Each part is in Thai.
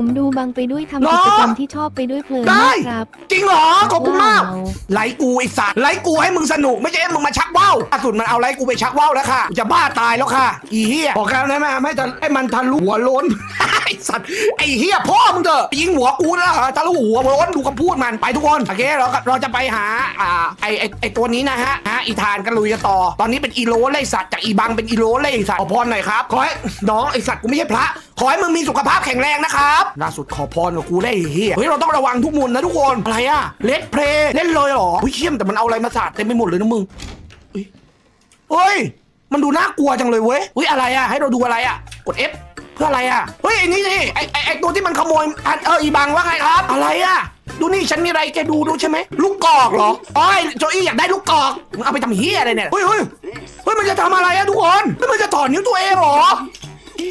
ผมดูบังไปด้วยเหรทำอกิจกรรมที่ชอบไปด้วยเพลินได้มากครับจริงเหรอขอบคุณมาก ว้าวไลค์กูไอสัตว์ไลค์กูให้มึงสนุกไม่ใช่ให้มึงมาชักว่าวล่าสุดมันเอาไลค์กูไปชักว่าวแล้วค่ะกูจะบ้าตายแล้วค่ะ อีเหี้ยบอกแล้วนะแม่ไม่จะให้มันทะลุหัวโล้น ไอสัตว์ไอเหี้ยพ่อมึงเถอะยิงหัวกูนะทะลุหัวโล้นดูคำพูดมันไปทุกคนโอเคเราเราจะไปหาอ่าไอไอไอตัวนี้นะฮะฮะอีธานกันลุยกันต่อ ตอนนี้เป็นอีโลเลยสัตว์จากอีบังเป็นอีโลเลยสัตว์ขอพรหน่อยครับขอให้น้องไอสัตว์กูไม่ใช่พระ ขอให้มึงมีสุขภาพแข็งแรงนะครับล่าสุดขอพรกับกูได้เฮียเฮ้ยเราต้องระวังทุกมุมนะทุกคนอะไรอะเลดเพลเล่นเลยเหรอเฮ้ยเชี่ยมแต่มันเอาอะไรมาสาดเต็มไปหมดเลยนะมึงเฮ้ยเฮ้ยมันดูน่ากลัวจังเลยเว้ยเฮ้ยอะไรอะให้เราดูอะไรอะกด F เพื่ออะไรอะเฮ้ยไอ้นี่นี่ไอไอไอตัวที่มันขโมยอันเอออีบังว่าไงครับ อะไรอะดูนี่ฉันมีอะไรแกดูดูใช่ไหมลูกกอกเหรออ๋อไอ้โจอี้อยากได้ลูกกอกมึงเอาไปทำเฮียอะไรเนี่ยเฮ้ยเฮ้ยเฮ้ยมันจะทำอะไรอะทุกคนเฮ้ยมันจะถอนนิ้วตัวเองเหรอ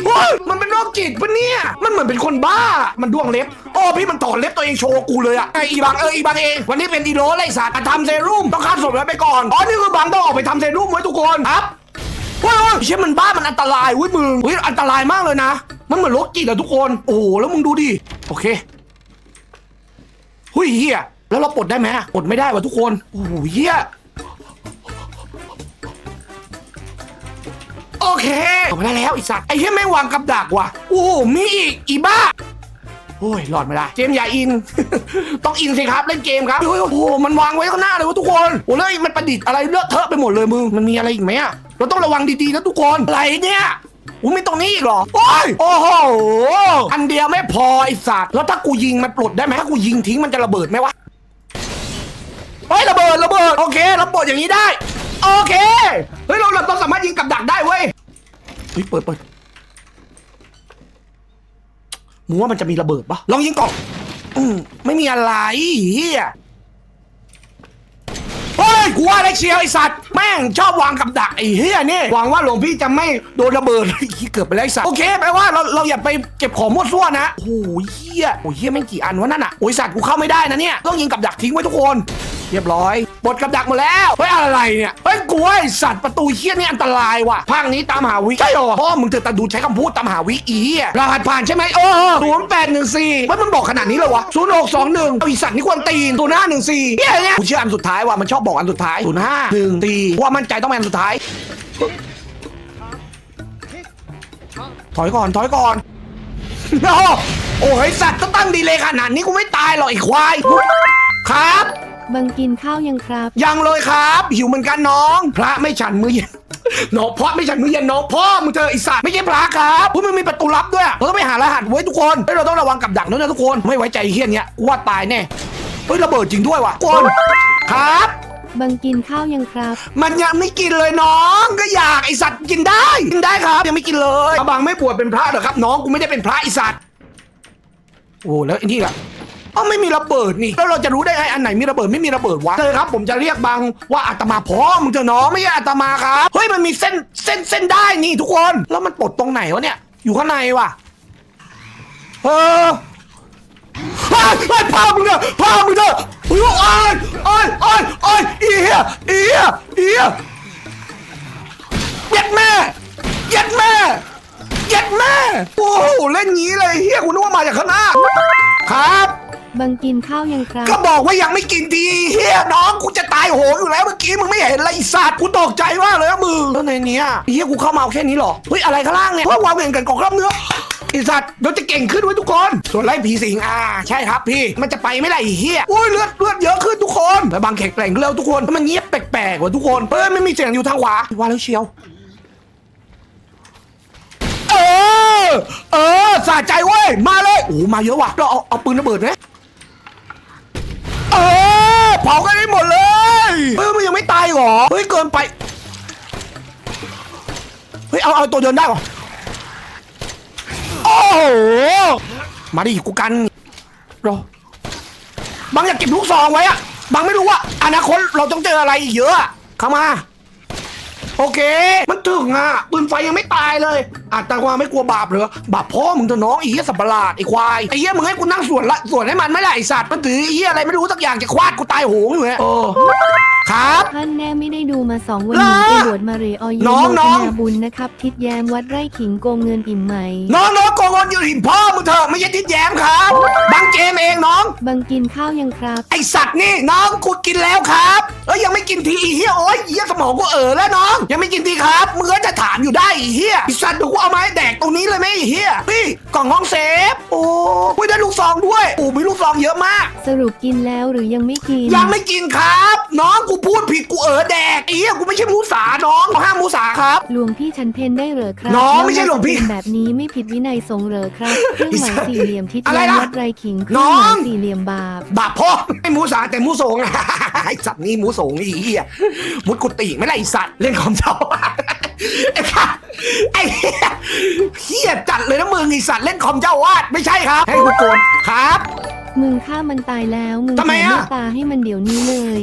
เฮ้ยมันเป็นโรคจิตปะเนี่ย มันเหมือนเป็นคนบ้า มันด้วงเล็บโอ้พี่มันถอนเล็บตัวเองโชว์กูเลยอะไออีบังเอออีบังเอง วันนี้เป็นอีโรไรสัตว์ทำเซรุ่มต้องคัดศพแล้วไปก่อน อ๋อ นี่คือบังต้องออกไปทำเซรุ่มไว้ทุกคนครับ เฮ้ยเฮ้ยเชี่ยมันบ้ามันอันตรายเว้ยมึงเฮ้ยอันตรายมากเลยนะ มันเหมือนโรคจิตอะทุกคน โอ้โหแล้วมึงดูดิ โอเคเฮ้ยเฮียแล้วเราปลดได้ไหมปลดไม่ได้ว่ะทุกคน โอ้โหเฮียโอเคออกมาได้แล้วไอีสัตว์ไอ้เหี้ยแม่งวางกับดักว่ะ โอ้โหมีอีกอีบ้าโอ้ยหลอดไม่ได้ เจมอย่าอิน ต้องอินสิครับ เล่นเกมครับโอ้ยโอ้โห มันวางไว้ข้างหน้าเลยวะทุกคน โอ้แล้วมันประดิษฐ์อะไรเลอะเทอะไปหมดเลยมึง มันมีอะไรอีกไหมอะ เราต้องระวังดีๆนะทุกคนอะไรเนี่ยอู้มีตรงนี้อีกเหรอ โอ้ย โอ้โห อันเดียวไม่พอไอสัตว์ แล้วถ้ากูยิงมันปลดได้ไหมถ้ากูยิงทิ้งมันจะระเบิดไหมวะเฮ้ยระเบิดระเบิด โอเคเราปลดอย่างนี้ได้ โอเค เฮ้ยเราเราต้องสามารถยิงกับดักได้เว้ย เฮ้ยเปิดเปิดมึงว่ามันจะมีระเบิดปะลองยิงก่อนอืมไม่มีอะไรเฮียเฮ้ย กูว่าได้เชียวไอสัตว์แม่งชอบวางกับดักไอ้เฮียนี่หวังว่าหลวงพี่จะไม่โดนระเบิด เกือบไปแล้วไอสัตว์โอเคแปลว่าเราเราอย่าไปเก็บของมั่วซั่วนะโอ้โหเฮียโอ้ยเฮียแม่งกี่อันวะนั่นอะโอ้ยสัตว์กูเข้าไม่ได้นะเนี่ยต้องยิงกับดักทิ้งไว้ทุกคน เรียบร้อยปลดกับดักหมดแล้วเฮ้ยอะไรเนี่ยเฮ้ยกูว่าไอสัตว์ประตูเฮี้ยนี่อันตรายว่ะภาคนี้ตามหาวิใช่หรอพ่อมึงเถอะแต่ดูใช้คำพูดตามหาวิอีเหี้ยรหัสผ่านใช่ไหมเออศูนย์แปดหนึ่งสี่เฮ้ยมันบอกขนาดนี้เลยวะศูนย์หกสองหนึ่งเอาอีสัตว์นี่ควรตีนศูนย์ห้าหนึ่งสี่เฮี้ยเนี่ยกูเชื่ออันสุดท้ายว่ะมันชอบบอกอันสุดท้ายศูนย์ห้าหนึ่งสี่ว่ามั่นใจต้องเป็นอันสุดท้าย ถอยก่อนถอยก่อนโอ้โอ้ยสัตว์ต้องตั้งดีเลยขนาดนี้กูไม่ตายหรอกไอ้ควายครับ บังกินข้าวยังครับ ยังเลยครับ หิวเหมือนกันน้อง พระไม่ฉันมื้อเย็น น้องพระไม่ฉันมื้อเย็นน้องพ่อมึงเธอไอสัตว์ไม่ใช่พระครับพวกมึงมีประตูลับด้วยเราต้องไปหารหัสไว้ทุกคนเฮ้ยเราต้องระวังกับดักด้วยนะทุกคนไม่ไว้ใจไอ้เฮี้ยนเนี้ยกูว่าตายแน่เฮ้ยระเบิดจริงด้วยว่ะทุกคนครับ บังกินข้าวยังครับ มันยังไม่กินเลยน้องก็อยากไอสัตว์กินได้กินได้ครับยังไม่กินเลยอาบังไม่บวชเป็นพระเหรอครับ น้องกูไม่ได้เป็นพระไอสัตว์โอ้แล้วไอันนี้ล่ะ อ๋อไม่มีระเบิดนี่ แล้วเราจะรู้ได้ไงอันไหนมีระเบิดไม่มีระเบิดวะเลยครับ ผมจะเรียกบังว่าอาตมาพ่อมึงเถอะน้องไม่ใช่อาตมาครับ เฮ้ยมันมีเส้นเส้นเส้นได้นี่ทุกคน แล้วมันปลดตรงไหนวะเนี่ย อยู่ข้างในวะเออไอ้ไอ้พามึงเนี่ยพามึงเนี่ยโอ้ยโอ้ยโอ้ยโอ้ยโอ้ยอีเหี้ยเหี้ยเหี้ยเย็ดแม่เย็ดแม่เย็ดแม่โอ้โหเล่นงี้เลยเฮียคุณนึกว่ามาจากข้างหน้าครับ บังกินข้าวยังครับ ก็บอกว่ายังไม่กินดีเฮียน้องกูจะตายโหงอยู่แล้วเมื่อกี้มึงไม่เห็นอะไรอีสัตว์กูตกใจมากเลยอะมึงแล้วในเนี้ยเฮียกูเข้ามาเอาแค่นี้เหรอเฮ้ยอะไรข้างล่างเนี่ยเพื่อวางเวียนกันกองกล้ามเนื้อไอสัตว์เราจะเก่งขึ้นไว้ทุกคน ส่วนไล่ผีสิงอ่าใช่ครับพี่ มันจะไปไม่ได้อ้เฮียโอ้ยเลือดเลือดเยอะขึ้นทุกคนแต่บางแข็งแกร่งขึ้นแล้วทุกคนแล้มันเงียบแปลกๆว่ะทุกคนเฮ้ยไม่มีเสียงอยู่ทางขวาว่าแล้วเชียวเออเออสะใจเว้ยมาเลยโอ้มาเยอะว่ะเราเอาเอาปืนระเบิดไหม เผากันได้หมดเลย เฮ้ยมันยังไม่ตายหรอ เฮ้ยเกินไป เฮ้ยเอาเอาตัวเดินได้หรอ โอ้โห มาดิกูกันรอบางอยากเก็บลูกซองไว้อะบางไม่รู้ว่าอนาคตเราต้องเจออะไรอีกเยอะอะเข้ามา โอเค มันถึงอะปืนไฟยังไม่ตายเลย อาตมาไม่กลัวบาปเหรอบาปพ่อมึงเถอะน้องไอ้เหี้ยสับประหลาดไอ้ควายไอ้เหี้ยมึงให้กูนั่งสวนละสวนให้มันไม่ได้ไอ้สัตว์มันถือไอ้เหี้ยอะไรไม่รู้สักอย่างจะควาดกูตายโหงอยู่เนี่ยเออครับ ท่านแน่ไม่ได้ดูมาสองวันเหรอหนีไปบวชมาเรออยิน้อง โมน้ทองนาบุญนะครับ ทิดแย้มวัดไร่ขิงโกงเงินอิ่มไหม น้องน้องโกงเงินอยู่หินพ่อมึงเถอะไม่ใช่ทิดแย้มครับบางเจมเองน้อง บังกินข้าวยังครับ ไอสัตว์นี่น้องกูกินแล้วครับเอ้ยยังไม่กินทีอีเฮียโอ้ยเฮียสมองกูเออแล้วน้อง ยังไม่กินทีครับมึงก็จะถามอยู่ได้อีเฮียไอสัตว์เดูกูเอาไม้แดกตรงนี้เลยไหมไอเฮียพี่กล่องห้องเซฟ โอ้ยได้ลูกซองด้วยโอ้มีลูกซองเยอะมาก สรุปกินแล้วหรือยังไม่กิน ยังไม่กินครับ น้องกูพูดผิดกูเออแดกไอ้เหี้ยกูไม่ใช่มูสาน้องห้ามมูสาครับ หลวงพี่ฉันเพนได้เหรอครับน้องไม่ใช่หลวงพี่แาจะเป็นแบบนี้ไม่ผิดวินัยสงฆ์เหรอครับ เครื่องหมายสี่เหลี่ยมทิศอะไรแย้มนะวัดไรขิงเคน้รื่อองงหมายสี่เหลี่ยมบาป บาปพ่อไม่มูสาแต่มูสง ไอ้สัตว์นี่มูสงไอ้เหี้ยมุดกุฏิไม่ไรไอ้สัตว์เล่นคอมเจ้า ไอ้ค่ะไอ้เหี้ยเหี้ยจัดเลยนะมึงไอ้สัตว์เล่นคอมเจ้าวาดไม่ใช่ครับ ให้กูโกนครับ มึงฆ่ามันตายแล้วมึงทำไมแผ่อะเมตตาให้มันเดี๋ยวนี้เลย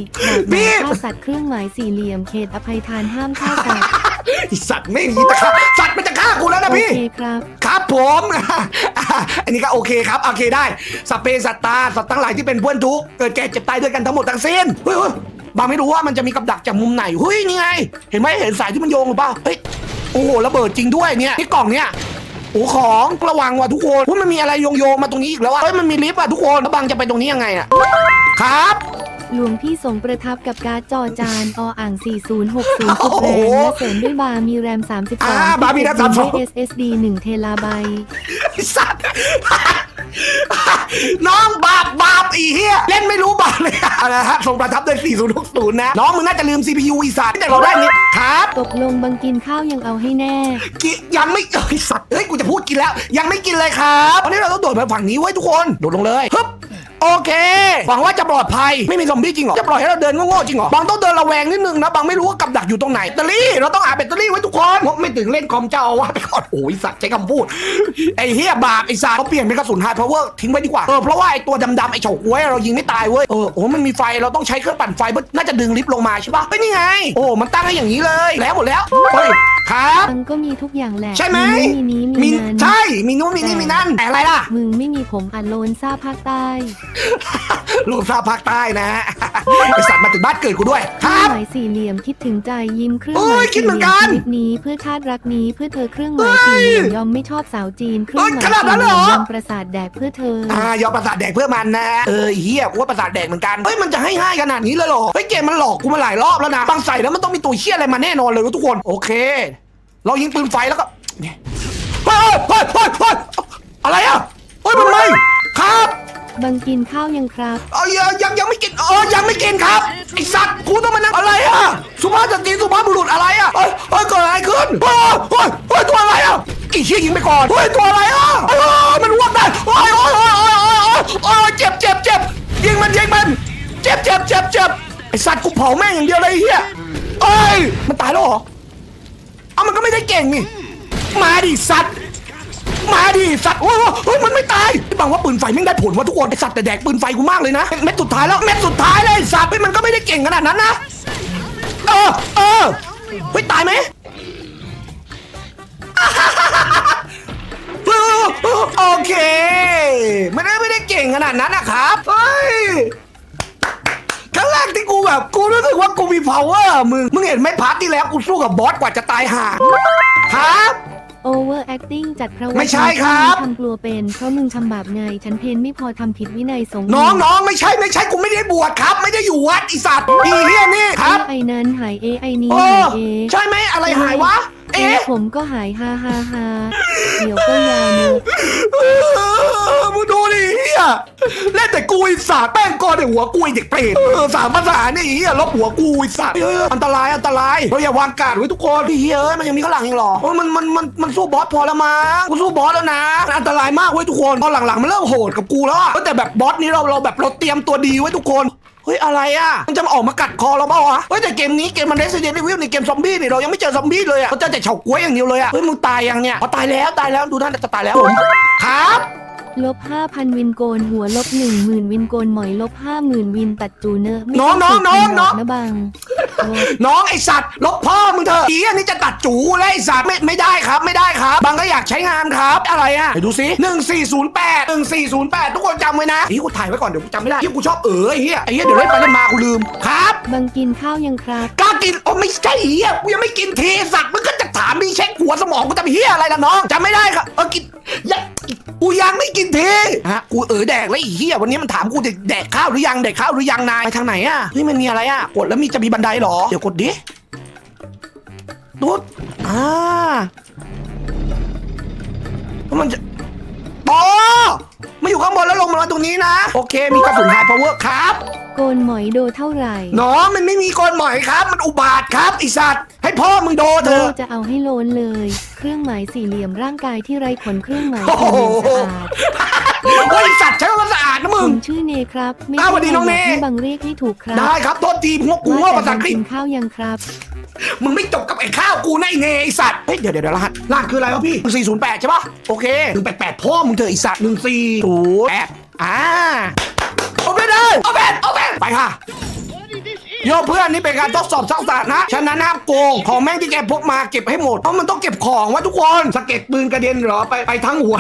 บาปหพี่นาฆ่าสัตว์เครื่องหมายสี่เหลี่ยมเขตอภัยทานห้ามฆ่าสัตว์ไอ้สัตว์ไม่มีแต่ฆ่าสัตว์มันจะฆ่ากูแล้วนะโอพี่ เคครับ ครับผมอันนี้ก็โอเคครับ โอเคได้สพเปสัตตา สัตว์ทั้งหลายที่เป็นเพื่อนทุกข์เกิดแก่เจ็บตายด้วยกันทั้งหมดทั้งสิ้นเฮ้ยเฮ้ย บางไม่รู้ว่ามันจะมีกับดักจากมุมไหนเฮ้ยนี่ไง เห็นไหมเห็นสายที่มันโยงหรือเปล่าเฮ้ยโอ้โหระเบิดจริงด้วยเนี่ยนี่กล่องเนี่ยโอ้ของระวังว่ะทุกคนว่ามันมีอะไรโยงโยงๆมาตรงนี้อีกแล้วอะเฮ้ยมันมีลิฟต์อะทุกคนแล้วบางจะไปตรงนี้ยังไงอะครับหลวงพี่ทรงประทับกับการ์ดจอจานออ่าง 4060โอ้สุดโหแรงและเสริมด้วยบาร์มีแรม 32อ่าบาร์มีแรมที่32ด้วย SSD 1เทราไบต์ไอ้สัตว์ น้องบาปบาปอีเหี้ยเล่นไม่รู้บาปเลยอะนะฮะทรงประทับด้วย4060 นะ น้องมึงน่าจะลืม CPU อีสัตว์แต่เราได้นิดครับ ตกลงบังกินข้าวยังเอาให้แน่ กิยังไม่เอ้ยสัตว์เฮ้ยกูจะพูดกินแล้ว ยังไม่กินเลยครับวันนี้เราต้องโดดไปฝั่งนี้ไว้ยทุกคนโดดลงเลยฮึบ โอเค หวังว่าจะปลอดภัย ไม่มีซอมบี้จริงเหรอ จะปล่อยให้เราเดินโง่ๆจริงเหรอ บางต้องเดินระแวงนิดนึงนะ บางไม่รู้ว่ากับดักอยู่ตรงไหนแบตเตอรี่เราต้องหาแบตเตอรี่ไว้ทุกคนงบไม่ถึงเล่นคอมเจ้าอาวาสไปก่อนโอ้ยสัตว์ใช้คำพูด ไอ้เฮียบาปไอ้สัตว์เขาเปลี่ยนเป็นกระสุนไฮพาวเวอร์ทิ้งไว้ดีกว่า เออ เพราะว่าไอ้ตัวดำๆไอ้เฉาก้วยเรายิงไม่ตายเว้ย เออ โอ้มันมีไฟ เราต้องใช้เครื่องปั่นไฟเพื่อน่าจะดึงลิฟต์ลงมาใช่ปะเฮ้ยนี่ไง โอ้ มันตั้งให้อย่างนี้เลย แล้วหมดแล้วเฮ้ย ครับ มันก็มีทุกอย่างแหละใช่ไหม มีนี้มีมีนั้นใช่มีนู้นมีนี่มีนั่นแต่อะไรล่ะ มึงไม่มีผมอัดโลนซ่าภาคใต้ลูกซาภาคใต้นะฮะไอสัตว์มาถึงบ้านเกิดกูด้วยเคครื่องรับหมายสี่เหลี่ยมคิดถึงใจยิ้มเครื่องโอ้หมายยคิดสี่เหมืเหอนลี่ยกัมนชีวิตนี้เพื่อชาติรักนี้เพื่อเธอเครื่องหมายสี่เหลี่ยมยอมไม่ชอบสาวจีนเครื่องหมายเฮ้ยขนาดนั้สี่นเหเลยลี่เหรอยมยอมประสาทแดกเพื่อเธอออ่ายอมประสาทแดกเพื่อมันนะเออไอ้เฮียกูว่าประสาทแดกเหมือนกันเฮ้ยมันจะให้ง่ายขนาดนี้เลยเหรอเฮ้ยเกมมันหลอกกูมาหลายรอบแล้วนะบางใส่แล้วมันต้องมีตัวเชี่ยอะไรมาแน่นอนเลยทุกคนโอเค เรายิงปืนไฟแล้วก็เนี่ยเฮ้ยเฮ้ยเฮ้ยเฮ้ยอะไรอะเฮ้ยมันไหมครับบังกินข้าวยังครับเอายังยังยังไม่กินเออยังไม่กินครับไอสัตว์กูต้องมานั่งอะไรอะสุภาพสตรีสุภาพบุรุษอะไรอะเฮ้ยเฮ้ยเกิดอะไรขึ้นเฮ้ยเฮ้ยเฮ้ยตัวอะไรอะไอ้เชี่ยยิงไปก่อนเฮ้ยตัวอะไรอะเฮ้ยมันอ้วกได้โอ้ยโอ้ยโอ้ยโอ้ยโอ้ยโอ้ยเจ็บเจ็บเจ็บยิงมันยิงมันเจ็บเจ็บเจ็บเจ็บไอสัตว์กูเผาแม่งอย่างเดียวเลยเฮียเอ้ยมันตายแล้วเหรอ เอามันก็ไม่ได้เก่งนี่ มาดิสัตว์ มาดิสัตว์โอ้โอ้ยมันไม่ตายบังว่าปืนไฟไม่งได้ผลว่าทุกคนไอสัตว์แต่แดกปืนไฟกูมากเลยนะ เม็ดสุดท้ายแล้วเม็ดสุดท้ายเลยไอ้สัตว์เฮ้ยมันก็ไม่ได้เก่งขนาดนั้นนะ เออ เออเฮ้ยตายไหม โอเค ไม่ได้ไม่ได้เก่งขนาดนั้นนะครับ เฮ้ย แรกที่กูแบบกูรู้สึกว่ากูมี power อะมึง มึงเห็นไหมพาร์ทที่แล้วกูสู้กับบอสกว่าจะตายห่าครับ over acting จัดเพราะว่าไม่ใช่ครับ ทำกลัวเป็นเพราะมึงทำบาปไงฉันเพนไม่พอทำผิดวินัยสงฆ์น้องน้องไม่ใช่ไม่ใช่กูไม่ได้บวชครับ ไม่ได้อยู่วัดอีสัตว์อีเฮียนี่ครับไอ้นั้นหายเอไอ้นี้โอ้หายเอใช่ไหมอะไรหายวะ เอ๊ะเอ๊ะผมก็หายฮาฮาฮาเดี๋ยวก็ยาวเนอะเออมึงดูดิเฮียเล่นแต่กูอีสัตว์แป้งก้อนในหัวกูไอ้เด็กเปรตเออสามภาษาเนี่ยไอ้เฮียลบหัวกูอีสัตว์เอออันตรายอันตรายเราอย่าวางการไว้ทุกคนพี่เฮียเอ้ยมันยังมีข้างหลังอีกเหรอโอ้ยมันมันมันมันสู้บอสพอแล้วมั้งกูสู้บอสแล้วนะมันอันตรายมากเว้ยทุกคนพอหลังๆมันเริ่มโหดกับกูแล้วอะแต่แบบบอสนี้เราเราแบบเราเตรียมตัวดีไว้ทุกคน เฮ้ยอะไรอะ มันจะมาออกมากัดคอเราเปล่าวะเฮ้ยแต่เกมนี้เกมมัน Resident Evil ในเกมซอมบี้นี่เรายังไม่เจอซอมบี้เลยอะเราเจอแต่เฉาก๊วยอย่างเดียวเลยอะเฮ้ยมึงตายยังเนี่ยอ๋อตายแล้วตายแล้วดูท่านจะตายแล้วผมครับลบห้าพันวินโกนหัวลบหนึ่งหมื่นวินโกนหมอยลบห้าหมื่นวินตัดจูเนอร์ไม่น้องน้องน้องน้องนะบัง น้องไอสัตว์ลบพ่อมึงเถอะอีอันนี้จะตัดจูแล้วไอสัตว์ไม่ไม่ได้ครับ ไม่ได้ครับ บางก็อยากใช้งานครับอะไรอะไปดูซิหนึ่งสี่ศูนย์แปดหนึ่งสี่ศูนย์แปดทุกคนจำไว้นะนี่กูถ่ายไว้ก่อนเดี๋ยวกูจำไม่ได้ที่กูชอบเออไอ้เหี้ยไอ้เหี้ยเดี๋ยวเล่นไปเล่นมากูลืมครับบางกินข้าวยังครับกล้ากินโอ้ไม่ใช่เหี้ยกูยังไม่กินทีสัตว์มึงก็จะถามมีเช็คหัวสมองกูจะเหี้ยอะไรล่ะน้องจำไม่ได้ครับเออกินยัง กูยังไม่กินทีฮะกูเออแดกแล้วไอีเหี้ยวันนี้มันถามกูจะแดกข้าวหรือยังแดกข้าวหรือยังนายไปทางไหนอะเฮ้ยมันมีอะไรอะกดแล้วมีจะมีบันไดเหรอเดี๋ยวกดดิดูดอ่าแล้วมันจะปอมาอยู่ข้างบนแล้วลงมาตรงนี้นะ โอเค มีกระสุนไฮพาวเวอร์ครับ โกนหมอยโดเท่าไหร่น้องมันไม่มีกฎหมายครับ มันอุบาทครับไอสัตว์ให้พ่อมึงโดนเถโลอะ จะเอาให้โลนเลยเค รื่องหมายสี่เหลี่ยมร่างกายที่ไร้ขนเครื่องหมายสี่เหลี่ยมสะอาดโอ้ยไอ้สัตว์ใช้คำว่าสะอาดนะมึผงมชื่อเนครับ ไม่อ้าวสวัสดีน้องเนใช่ที่บางเรียกให้ถูกครับได้ครับโทษทีพวกกูว่าภาษาอังกฤษ กินข้าวยังครับ มึงไม่จบกับไอ้ข้าวกูนะไอ้เนไอสัตว์ เฮ้ยเดี๋ยวเดี๋ยวเดี๋ยวรหัสรหัสคืออะไรวะพี่สี่ศูนย์แปดใช่ปะโอเคหนึ่งแปดแปดพ่อมึงเถอะไอสัตว์หนึ่งสี่ศูนย์แปดอ่าโอเปนเลยโอเปนโอเปนไปค่ะ โยเพื่อนนี่เป็นการทดสอบทักษะนะฉะนั้นห้ามโกงของแม่งที่แกพกมาเก็บให้หมดเพราะมันต้องเก็บของวะทุกคนสะเก็ดปืนกระเด็นเหรอไปไปทั้งหัว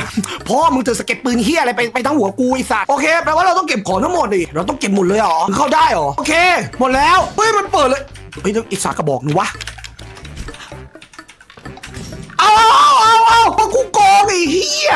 พ่อมึงเถอะสะเก็ดปืนเฮียอะไรไปไปทั้งหัวกูไอสัตว์โอเคแปลว่าเราต้องเก็บของทั้งหมดดิเราต้องเก็บหมดเลยเหรอมึงเข้าได้เหรอโอเค หมดแล้วเฮ้ยมันเปิดเลยเฮ้ยอีกสากกระบอกหนึงวะเอาเอาเอาเอาเอากูโกงไอ้เฮีย